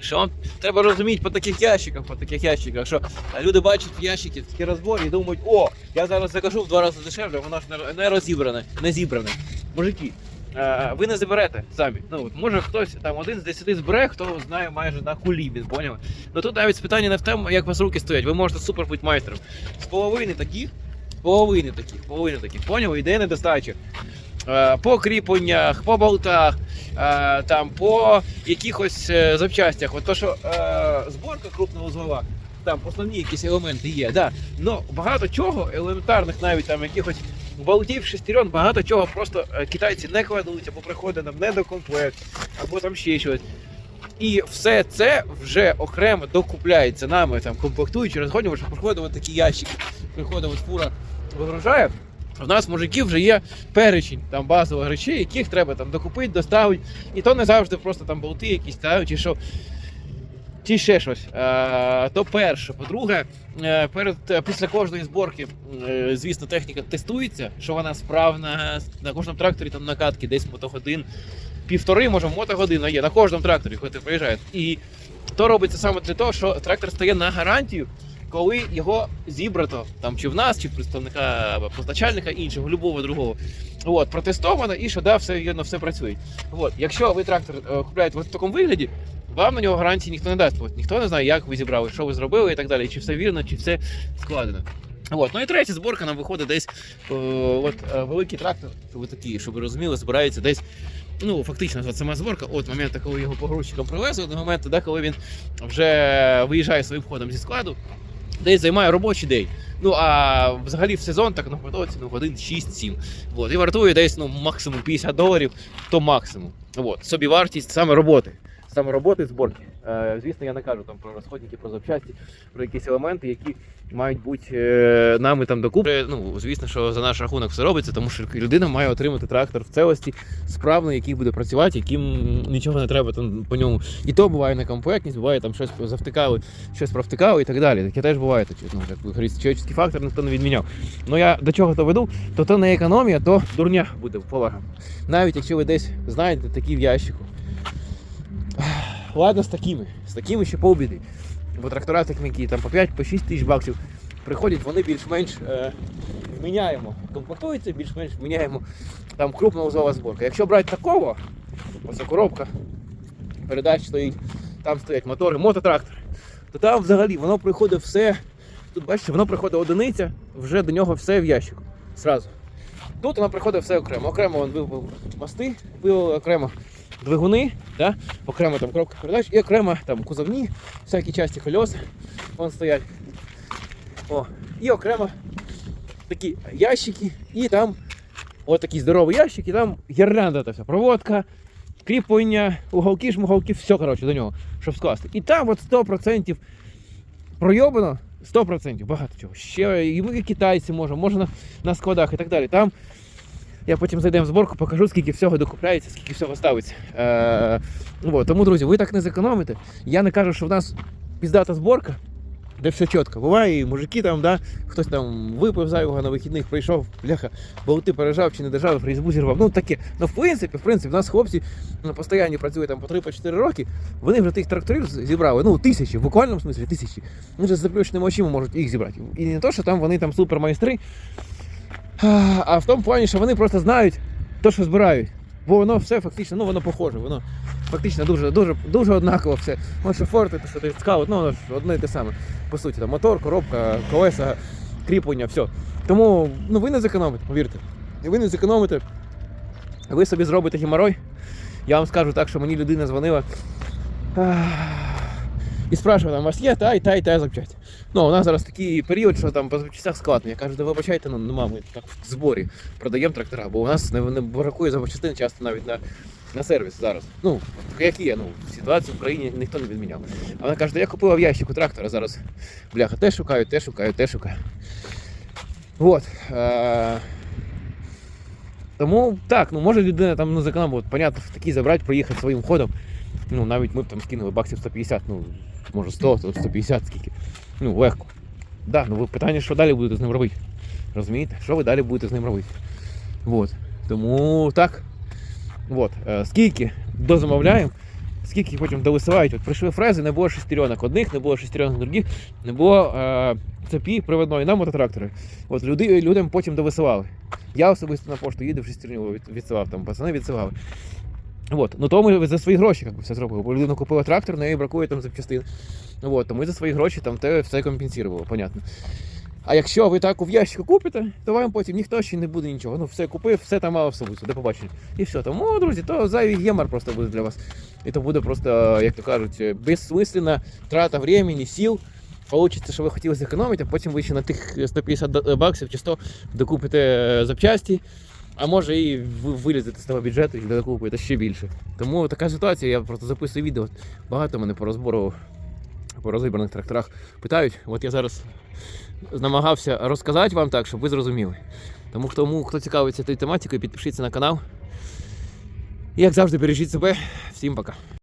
Що треба розуміти по таких ящиках, по таких ящиках, що люди бачать ящики, такі розборі і думають, о, я зараз закажу в два рази дешевле, воно ж не- не розібране, не зібране. Мужики, е, ви не заберете самі. Ну, от, може хтось там один з десяти збере, хто знає майже на кулібін, поняли? Ну тут навіть питання не в тому, як у вас руки стоять. Ви можете супер бути майстром. З половини таких, з половини таких, половини таких, поняли? Іде недостача. Е, По кріпленнях, по болтах, е, там, по якихось е, запчастях. От то, що зборка крупного злова, там основні якісь елементи є. Да. Ну, багато чого, елементарних навіть там якихось болтів, шестерен, багато чого просто китайці не кладуть, або приходить нам не до комплект, або там ще щось. І все це вже окремо докупляється нами, там комплектуючи, розгонюємо, що приходить такі ящики, приходить фура, вигружає. У нас мужиків вже є перечень там базових речей, яких треба там докупити, доставити. І то не завжди просто там болти якісь ставить, чи що. Чи ще щось. Е, то перше. По-друге, е, перед, е, після кожної зборки, звісно, техніка тестується, що вона справна на кожному тракторі там накатки десь мотогодин, півтори, може, мотогодина є на кожному тракторі, коли ти приїжджаєш. І то робиться саме для того, що трактор стає на гарантію, коли його зібрато там чи в нас, чи в представника постачальника іншого, любого другого. От, протестовано і що да, все вірно, все працює. От, якщо ви трактор е, купляєте в такому вигляді, вам на нього гарантії ніхто не дасть. От, ніхто не знає, як ви зібрали, що ви зробили і так далі, чи все вірно, чи все складено. От, ну і третя зборка нам виходить десь. Е, от е, великий трактор, щоб ви такі, щоб ви розуміли, збирається десь. Ну, фактично, от сама зборка, от моменту, коли його погрузчиком привезли, до моменту, де, коли він вже виїжджає своїм ходом зі складу, десь займає робочий день. Ну а взагалі в сезон так на потоці ну, годин 6-7. От, і вартує десь ну, максимум 50 доларів, то максимум. От, собі вартість саме роботи. Саме роботи зборки. Е, звісно, я не кажу там про розходники, про запчасті, про якісь елементи, які мають бути е, нами там докупи. Ну, звісно, що за наш рахунок все робиться, тому що людина має отримати трактор в целості, справно, який буде працювати, яким нічого не треба там по ньому. І то буває некомплектність, буває там щось завтикали, щось провтикали і так далі. Таке теж буває. Ну, чоловічний фактор ніхто не відміняв. Ну я до чого то веду, то то не економія, то дурня буде повага. Навіть якщо ви десь знаєте такі в ящику. Ладно, з такими, з такими ще полбіди. Бо трактора які там по 5-6 по тисяч баксів приходять, вони більш-менш е, вміняємо. Комплектуються, більш-менш вміняємо там крупна узова зборка. Якщо брати такого, ось коробка, передач стоїть, там стоять мотори, мототрактор, то там взагалі воно приходить все. Тут бачите, воно приходить одиниця, вже до нього все в ящику. Сразу. Тут воно приходить все окремо. Окремо він вивели мости, вивели окремо двигуни, да? окремо там коробка передач і окремо там кузовні, всякі часті кольоса вон стоять. О, і окремо такі ящики, і там от такий здоровий ящик, там гірлянда та вся проводка, кріплення, уголки, шмуголки, все коротше до нього, щоб скласти. І там от 100% пройобано, 100%, багато чого. Ще і ми китайці можемо, може на, на складах і так далі. Там я потім зайдемо в зборку, покажу, скільки всього докупляється, скільки всього ставиться. Е, вот. Тому, друзі, ви так не зекономите. Я не кажу, що в нас піздата зборка, де все чітко. Буває, і мужики там, да, хтось там випив зайвого на вихідних, прийшов, бляха, болти пережав чи не держав, фрізбу зірвав. Ну таке. Ну, в принципі, в принципі, в нас хлопці ну, постійно працюють там по 3-4 роки, вони вже тих тракторів зібрали, ну, тисячі, в буквальному смислі тисячі. Вони вже з заплющеними очима можуть їх зібрати. І не то, що там вони там супермайстри, а в тому плані, що вони просто знають те, що збирають. Бо воно все фактично, ну воно похоже, воно фактично дуже дуже, дуже однаково все. Воно що то що ти скаут, ну воно ж одне і те саме. По суті, там мотор, коробка, колеса, кріплення, все. Тому ну ви не зекономите, повірте. Ви не зекономите. Ви собі зробите геморой. Я вам скажу так, що мені людина дзвонила. І спрашивала, у вас є та і та і та запчасть. Ну, у нас зараз такий період, що там по запчастях складно. Я кажу, да вибачайте, ну нема, ми так в зборі продаємо трактора, бо у нас не, не бракує запчастин часто навіть на, на сервіс зараз. Ну, як є, ну, ситуацію в країні ніхто не відміняв. А вона каже, «Да я купила в ящику трактора зараз. Бляха, те шукаю, те шукаю, те шукаю. Вот. Е- тому так, ну може людина там ну, зекономила, от, понятно, такий забрати, проїхати своїм ходом. Ну, навіть ми б там скинули баксів 150, ну, може 100, то 150 скільки. Ну, легко. Да, ну ви питання, що далі будете з ним робити. Розумієте? Що ви далі будете з ним робити? Вот. Тому так. Вот. Е, скільки дозамовляємо, скільки потім довисивають. От прийшли фрези, не було шестеренок одних, не було шестеренок других, не було е, цепі приводної на мототрактори. От люди, людям потім довисивали. Я особисто на пошту їду в шестерню від, відсилав, там пацани відсилали. От. Ну то ми за свої гроші як би, все зробили. Бо людина купила трактор, неї бракує там запчастин. От, то ми за свої гроші там те все компенсували, понятно. А якщо ви так в ящику купите, то вам потім ніхто ще не буде нічого. Ну, все купив, все там мало все буде, до побачення. І все. Тому, друзі, то зайвий гемор просто буде для вас. І то буде просто, як то кажуть, безсмислена трата времени, сил. Получиться, що ви хотіли зекономити, а потім ви ще на тих 150 баксів чи 100 докупите е, запчасті, а може і ви з того бюджету і докупити ще більше. Тому така ситуація, я просто записую відео. Багато мене по розбору по розібраних тракторах питають. От я зараз намагався розказати вам так, щоб ви зрозуміли. Тому хто, хто цікавиться тією тематикою, підпишіться на канал. І як завжди, бережіть себе. Всім пока.